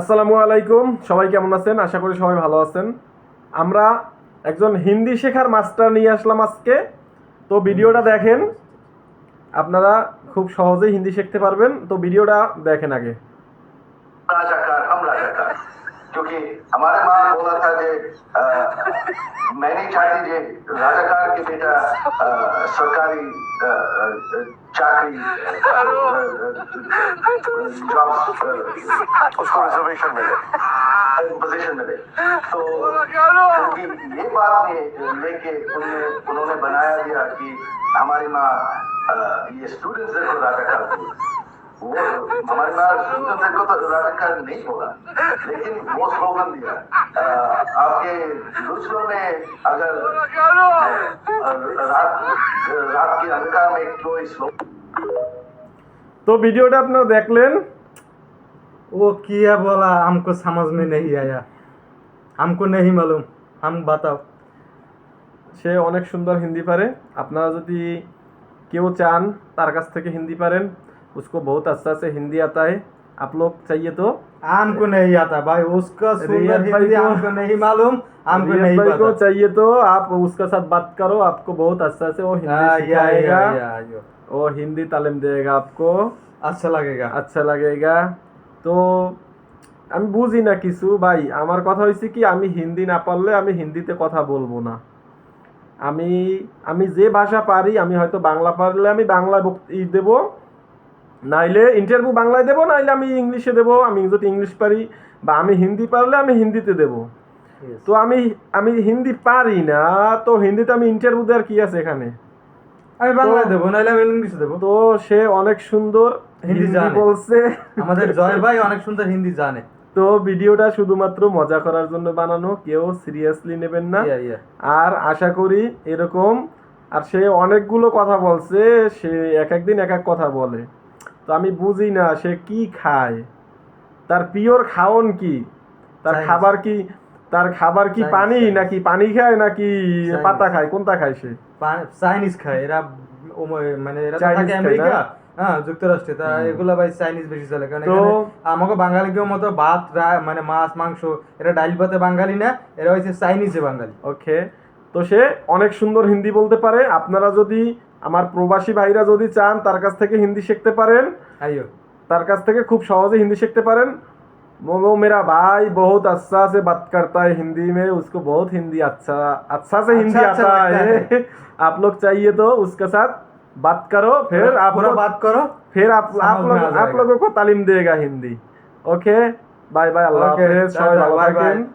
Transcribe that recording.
আসসালামু আলাইকুম। সবাই কেমন আছেন? আশা করি সবাই ভালো আছেন। আমরা একজন হিন্দি শেখার মাস্টার নিয়ে আসলাম আজকে। তো ভিডিওটা দেখেন। আপনারা খুব সহজেই হিন্দি শিখতে পারবেন। তো ভিডিওটা দেখেন আগে। क्योंकि हमारे माँ बोला था जे मैं नहीं चाहती जे राजाकार के बेटा सरकारी चाकरी जॉब उसको रिजर्वेशन मिले पोजीशन मिले तो क्योंकि ये बात ने लेके उन्होंने उन्होंने बनाया दिया कि हमारी माँ ये स्टूडेंट्स को राजाकार। वो हमारे पास सुंदर को तो राधिका नहीं बोला लेकिन वो स्लोगन दिया अ, आपके दूसरों में अगर अ, रात रात के अंधकार में कोई स्लोगन তো ভিডিওটা আপনারা দেখলেন वो किया बोला हमको समझ में नहीं आया हमको नहीं मालूम हम बताओ সে অনেক সুন্দর হিন্দি পারে আপনারা যদি কেউ চান তার কাছ থেকে হিন্দি পারেন उसको बहुत अच्छा से हिंदी आता है आप लोग चाहिए तो हमको नहीं आता भाई उसका रियाज सुंदर भाई हिंदी को- हमको नहीं मालूम हमको रियाज नहीं भाई को पता चाहिए तो आप उसके साथ बात करो आपको बहुत अच्छा से वो हिंदी हाँ, या, या, सिखाएगा या, या। वो हिंदी तालीम देगा आपको अच्छा लगेगा আচ্ছা লাগেগা তো আমি বুঝি না কিছু ভাই আমার কথা হয়েছে কি আমি হিন্দি না পারলে আমি হিন্দিতে কথা বলবো না আমি আমি যে ভাষা পারি আমি হয়তো বাংলা পারলে আমি বাংলা ই দেব নাইলে ইন্টারভিউ বাংলায় দেবো নাইলে আমি ইংলিশে দেবো আমি যদি ইংলিশ পারি বা আমি হিন্দি পারলে আমি হিন্দিতে দেবো। তো আমি আমি হিন্দি পারি না তো হিন্দিতে আমি ইন্টারভিউ দেওয়ার কি আছে এখানে? আমি বাংলায় দেবো নাহলে আমি ইংলিশে দেবো। তো সে অনেক সুন্দর হিন্দি বলছে। আমাদের জয় ভাই অনেক সুন্দর হিন্দি জানে। তো ভিডিওটা শুধুমাত্র মজা করার জন্য বানানো কেউ সিরিয়াসলি নেবেন না। আর আশা করি এরকম আর সে অনেকগুলো কথা বলছে সে এক একদিন এক এক কথা বলে। তো আমি বুঝি না সে কি খায়। তার পিওর খাওন কি? তার খাবার কি তার খাবার কি পানি নাকি পানি খায় নাকি পাতা খায়? কোনটা খায় সে? চাইনিজ খায়। এরা মানে এরা তো থাকে আমেরিকা। হ্যাঁ যুক্তরাষ্ট্রে। তা এগুলো ভাই চাইনিজ বেশি চলে। কারণ এখানে আমাকে বাঙালি কেউ মতো ভাত মানে মাছ মাংস এরা ডাইল ভাতে বাঙালি না এরা হচ্ছে চাইনিজে বাঙালি। ওকে তো সে অনেক সুন্দর হিন্দি বলতে পারে আপনারা যদি আমার প্রবাসী ভাইরা যদি চান তার কাছ থেকে হিন্দি শিখতে পারেন আইও তার কাছ থেকে খুব সহজে हिंदी सीखते पारें वो वो मेरा भाई बहुत अच्छा से बात करता है हिंदी में उसको बहुत हिंदी अच्छा अच्छा से हिंदी अच्छा आता लगता है है। आप लोग चाहिए तो उसके साथ बात करो फिर आप पूरा लोग बात करो फिर आप आप समझ लोग में आ आप जाएगा। लोगों को तालीम देगा Hindi okay bye bye Allah Okay, हाफिज সবাই টাটা, ভালো bye bye. থাকেন